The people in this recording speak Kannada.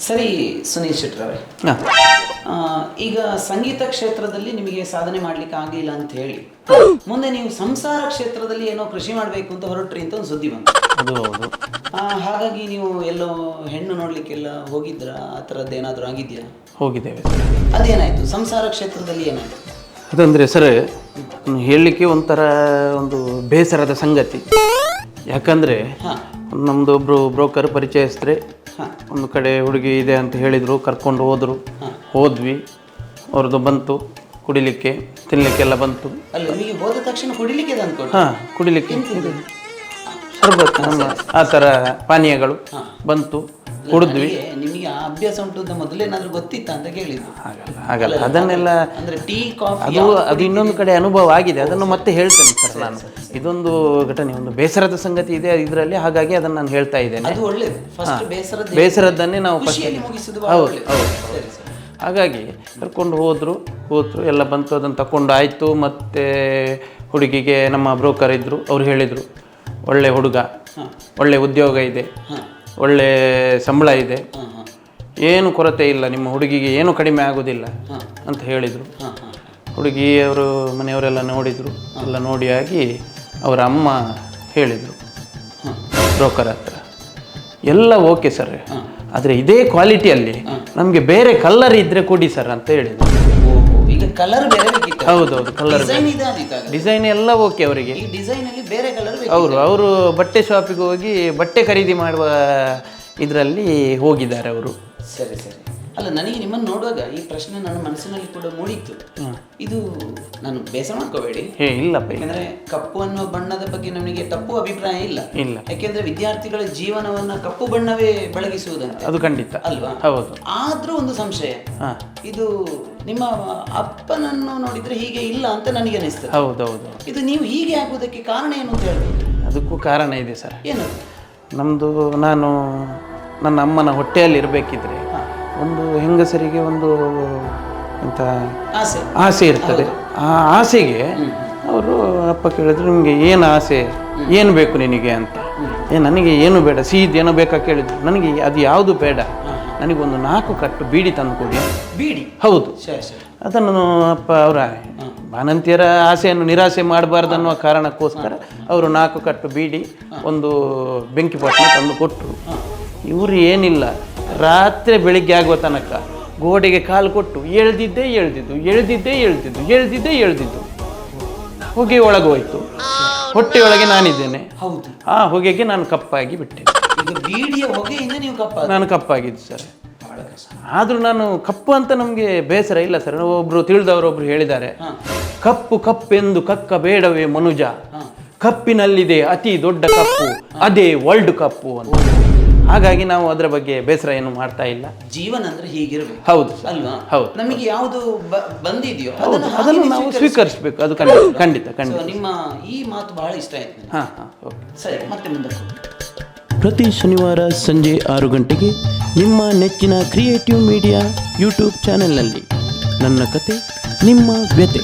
ಸರಿ ಸುನೀಲ್ ಶೆಟ್ರವರೇ ಈಗ ಸಂಗೀತ ಕ್ಷೇತ್ರದಲ್ಲಿ ನಿಮಗೆ ಸಾಧನೆ ಮಾಡ್ಲಿಕ್ಕೆ ಆಗಲಿಲ್ಲ ಅಂತ ಹೇಳಿ. ಮುಂದೆ ನೀವು ಸಂಸಾರ ಕ್ಷೇತ್ರದಲ್ಲಿ ಏನೋ ಕೃಷಿ ಮಾಡಬೇಕು ಅಂತ ಹೊರಟ್ರಿ ಅಂತ ಒಂದು ಸುದ್ದಿ ಬಂತು. ಅದು ಹೌದು. ಆ, ಹಾಗಾಗಿ ನೀವು ಎಲ್ಲೋ ಹೆಣ್ಣು ನೋಡ್ಲಿಕ್ಕೆಲ್ಲ ಹೋಗಿದ್ರ? ಆ ಥರದ್ದು ಏನಾದರೂ ಆಗಿದೆಯಾ? ಹೋಗಿದ್ದೇವೆ. ಅದೇನಾಯ್ತು? ಸಂಸಾರ ಕ್ಷೇತ್ರದಲ್ಲಿ ಏನಾಯ್ತು? ಅದಂದ್ರೆ ಸರ್ ಹೇಳಲಿಕ್ಕೆ ಒಂಥರ ಒಂದು ಬೇಸರದ ಸಂಗತಿ. ಯಾಕಂದರೆ ನಮ್ಮದು ಒಬ್ಬರು ಬ್ರೋಕರ್ ಪರಿಚಯಿಸಿದ್ರೆ ಒಂದು ಕಡೆ ಹುಡುಗಿ ಇದೆ ಅಂತ ಹೇಳಿದರು ಕರ್ಕೊಂಡು ಹೋದರು. ಹೋದ್ವಿ. ಅವ್ರದ್ದು ಬಂತು ಕುಡಿಲಿಕ್ಕೆ ತಿನ್ನಲಿಕ್ಕೆಲ್ಲ ಬಂತು. ಅಲ್ಲ ನಿಮಗೆ ಹೋದ ತಕ್ಷಣ ಕುಡಿಲಿಕ್ಕೆ ಹಾಂ ಕುಡಿಲಿಕ್ಕೆ. ಶರ್ಬತ್ ನಮ್ಮ ಆ ಥರ ಪಾನೀಯಗಳು ಬಂತು. ಕುಡಿದ್ವಿ ನಿಮಗೆ ಆ ಅಭ್ಯಾಸ ಉಂಟು ಅಂತ ಮೊದಲೇನಾದ್ರೂ ಗೊತ್ತಿತ್ತ ಅಂತ ಕೇಳಿದ್ದು. ಹಾಗಲ್ಲ ಹಾಗಲ್ಲ. ಅದನ್ನೆಲ್ಲ ಅಂದ್ರೆ ಟೀ ಕಾಫಿ ಅದು ಅದು ಇನ್ನೊಂದು ಕಡೆ ಅನುಭವ ಆಗಿದೆ. ಅದನ್ನು ಮತ್ತೆ ಹೇಳ್ತೇನೆ ಸರ್ ನಾನು. ಇದೊಂದು ಘಟನೆ ಒಂದು ಬೇಸರದ ಸಂಗತಿ ಇದೆ ಇದರಲ್ಲಿ. ಹಾಗಾಗಿ ಅದನ್ನು ನಾನು ಹೇಳ್ತಾ ಇದ್ದೇನೆ. ಅದು ಒಳ್ಳೆಯದು ಫಸ್ಟ್ ಬೇಸರದ ಬೇಸರದನ್ನೇ ನಾವು ಮುಗಿಸುದು ಹೌದು ಹಾಗಾಗಿ ಕರ್ಕೊಂಡು ಹೋದರು ಹೋದ್ರು ಎಲ್ಲ ಬಂತು ಅದನ್ನು ತಗೊಂಡು ಆಯಿತು ಮತ್ತು ಹುಡುಗಿಗೆ ನಮ್ಮ ಬ್ರೋಕರ್ ಇದ್ದರು ಅವ್ರು ಹೇಳಿದರು ಒಳ್ಳೆ ಹುಡುಗ ಒಳ್ಳೆ ಉದ್ಯೋಗ ಇದೆ. ಒಳ್ಳೆ ಸಂಬಳ ಇದೆ. ಏನು ಕೊರತೆ ಇಲ್ಲ ನಿಮ್ಮ ಹುಡುಗಿಗೆ ಏನು ಕಡಿಮೆ ಆಗೋದಿಲ್ಲ ಅಂತ ಹೇಳಿದರು. ಹುಡುಗಿಯವರು ಮನೆಯವರೆಲ್ಲ ನೋಡಿದರು ಎಲ್ಲ ನೋಡಿ ಆಗಿ ಅವರ ಅಮ್ಮ ಹೇಳಿದರು ಬ್ರೋಕರ್ ಹತ್ರ. ಎಲ್ಲ ಓಕೆ ಸರ್. ಆದರೆ ಇದೇ ಕ್ವಾಲಿಟಿಯಲ್ಲಿ ನಮಗೆ ಬೇರೆ ಕಲ್ಲರ್ ಇದ್ದರೆ ಕೊಡಿ ಸರ್ ಅಂತ ಹೇಳಿದರು. ಈಗ ಕಲರ್ ಬೇರೆ ಬೇಕಿತ್ತು. ಹೌದೌದು ಕಲರ್ ಡಿಸೈನ್ ಇದೆ ಡಿಸೈನ್ ಎಲ್ಲ ಓಕೆ ಅವರಿಗೆ. ಈ ಡಿಸೈನ್ ಅಲ್ಲಿ ಬೇರೆ ಕಲರ್ ಬೇಕು ಅವರು ಅವರು ಬಟ್ಟೆ ಶಾಪಿಗೆ ಹೋಗಿ ಬಟ್ಟೆ ಖರೀದಿ ಮಾಡುವ ಇದರಲ್ಲಿ ಹೋಗಿದ್ದಾರೆ ಅವರು. ಸರಿ ಸರಿ. ಅಲ್ಲ ನನಗೆ ನಿಮ್ಮನ್ನು ನೋಡುವಾಗ ಈ ಪ್ರಶ್ನೆ ನನ್ನ ಮನಸ್ಸಿನಲ್ಲಿ ಕೂಡ ಮೂಡಿತ್ತು. ಇದು ನಾನು ಬೇಸರ ಮಾಡ್ಕೋಬೇಡಿ. ಹೇ ಯಾಕಂದ್ರೆ ಕಪ್ಪು ಅನ್ನೋ ಬಣ್ಣದ ಬಗ್ಗೆ ನನಗೆ ತಪ್ಪು ಅಭಿಪ್ರಾಯ ಇಲ್ಲ. ಇಲ್ಲ. ಯಾಕೆಂದ್ರೆ ವಿದ್ಯಾರ್ಥಿಗಳ ಜೀವನವನ್ನ ಕಪ್ಪು ಬಣ್ಣವೇ ಬೆಳಗಿಸುವುದಂತೆ. ಅದು ಖಂಡಿತ. ಅಲ್ವಾ? ಹೌದು. ಆದ್ರೂ ಒಂದು ಸಂಶಯ. ಇದು ನಿಮ್ಮ ಅಪ್ಪನನ್ನು ನೋಡಿದ್ರೆ ಹೀಗೆ ಇಲ್ಲ ಅಂತ ನನಗೆ ಅನಿಸ್ತದೆ. ಹೌದೌದು ಇದು ನೀವು ಹೀಗೆ ಆಗುವುದಕ್ಕೆ ಕಾರಣ ಏನು ಅಂತ ಹೇಳ್ಬೋದು ಅದಕ್ಕೂ ಕಾರಣ ಇದೆ ಸರ್. ಏನು? ನಮ್ಮದು ನಾನು ನನ್ನ ಅಮ್ಮನ ಹೊಟ್ಟೆಯಲ್ಲಿ ಇರಬೇಕಿದ್ರೆ ಒಂದು ಹೆಂಗಸರಿಗೆ ಒಂದು ಅಂತ ಆಸೆ. ಆಸೆ ಇರ್ತದೆ. ಆ ಆಸೆಗೆ ಅವರು ಅಪ್ಪ ಕೇಳಿದ್ರು ನಿಮಗೆ ಏನು ಆಸೆ? ಏನು ಬೇಕು ನಿನಗೆ ಅಂತ? ಏ ನನಗೆ ಏನು ಬೇಡ ಸೀದ್ ಏನೋ ಬೇಕಾ? ಕೇಳಿದ್ರು. ನನಗೆ ಅದು ಯಾವುದು ಬೇಡ. ನನಗೊಂದು ನಾಲ್ಕು ಕಟ್ಟು ಬೀಡಿ ತಂದು ಕೊಡಿ. ಬೀಡಿ? ಹೌದು. ಅದನ್ನು ಅಪ್ಪ ಅವರ ಬಾನಂತಿಯರ ಆಸೆಯನ್ನು ನಿರಾಸೆ ಮಾಡಬಾರ್ದು ಅನ್ನುವ ಕಾರಣಕ್ಕೋಸ್ಕರ ಅವರು ನಾಲ್ಕು ಕಟ್ಟು ಬೀಡಿ ಒಂದು ಬೆಂಕಿ ಪಟ್ಟಣ ತಂದು ಕೊಟ್ಟರು. ಇವರು ಏನಿಲ್ಲ. ರಾತ್ರಿ ಬೆಳಿಗ್ಗೆ ಆಗುವ ತನಕ ಗೋಡೆಗೆ ಕಾಲು ಕೊಟ್ಟು ಎಳ್ದಿದ್ದೇ ಎಳ್ದಿದ್ದು ಎಳ್ದಿದ್ದೇ ಎಳ್ದಿದ್ದು ಎಳ್ದಿದ್ದೇ ಎಳ್ದಿದ್ದು. ಹೊಗೆ ಒಳಗೆ ಹೋಯ್ತು. ಹೊಟ್ಟೆಯೊಳಗೆ ನಾನಿದ್ದೇನೆ. ಹೌದು. ಆ ಹೊಗೆಗೆ ನಾನು ಕಪ್ಪಾಗಿ ಬಿಟ್ಟೆ. ಈಗ ಬೀಡಿಯ ಹೊಗೆಯಿಂದ ನೀವು ಕಪ್ಪ ನಾನು ಕಪ್ಪಾಗಿದ್ದು ಸರ್. ಆದರೂ ನಾನು ಕಪ್ಪು ಅಂತ ನಮಗೆ ಬೇಸರ ಇಲ್ಲ ಸರ್. ಒಬ್ರು ತಿಳಿದವರು ಒಬ್ರು ಹೇಳಿದ್ದಾರೆ. ಕಪ್ಪು ಕಪ್ಪೆಂದು ಕಕ್ಕ ಬೇಡವೇ ಮನುಜ. ಕಪ್ಪಿನಲ್ಲಿದೆ ಅತಿ ದೊಡ್ಡ ಕಪ್ಪು. ಅದೇ ವರ್ಲ್ಡ್ ಕಪ್ಪು ಅಂತ. ಹಾಗಾಗಿ ನಾವು ಅದರ ಬಗ್ಗೆ ಬೇಸರ ಏನು ಮಾಡ್ತಾ ಇಲ್ಲ. ಜೀವನ ಅಂದ್ರೆ ಹೀಗಿರಬೇಕು. ಹೌದು ಅಲ್ವಾ? ಹೌದು. ನಮಗೆ ಯಾವುದು ಬ- ಬಂದಿದೆಯೋ ಅದನ್ನು ಅದನ್ನು ನಾವು ಸ್ವೀಕರಿಸಿ. ಸ್ವೀಕರಿಸಬೇಕು. ಅದು ಖಂಡಿತ ಖಂಡಿತ ಖಂಡಿತ ನಿಮ್ಮ ಈ ಮಾತು ಬಹಳ ಇಷ್ಟ ಆಯ್ತು ನನಗೆ. ಹಾಂ ಹಾಂ ಓಕೆ ಸರಿ ಮತ್ತೆ ಮುಂದಕ್ಕೆ ಪ್ರತಿ ಶನಿವಾರ ಸಂಜೆ ಆರು ಗಂಟೆಗೆ ನಿಮ್ಮ ನೆಚ್ಚಿನ ಕ್ರಿಯೇಟಿವ್ ಮೀಡಿಯಾ ಯೂಟ್ಯೂಬ್ ಚಾನೆಲ್ನಲ್ಲಿ ನನ್ನ ಕತೆ ನಿಮ್ಮ ವ್ಯತೆ